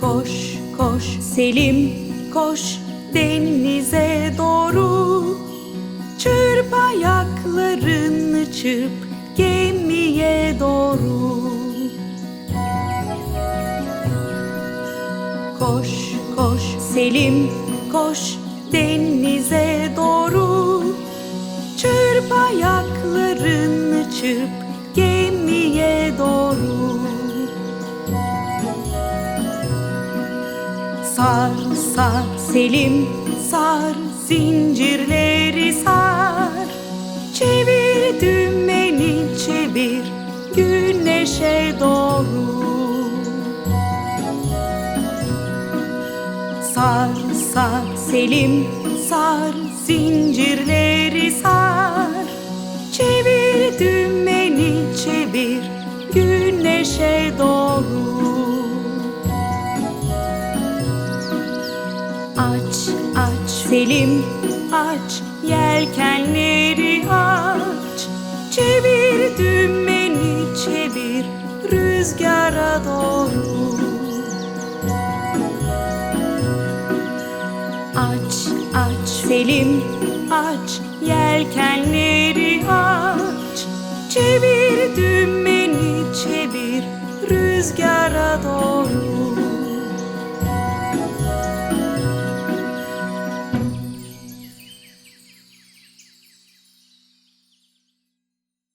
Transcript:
Koş koş Selim koş denize doğru. Çırp ayaklarını çırp gemiye doğru. Koş koş Selim koş denize doğru. Çırp ayaklarını çırp Sar sar. Selim sar zincirleri sar. Çevir dümeni çevir güneşe doğru. Sar sar. Selim sar zincirleri sar. Çevir dümeni çevir güneşe doğru Aç aç. Selim aç. Yelkenleri aç. Çevir dümeni çevir. Rüzgara doğru. Aç aç. Selim aç. Yelkenleri aç. Çevir dümeni çevir. Rüzgara doğru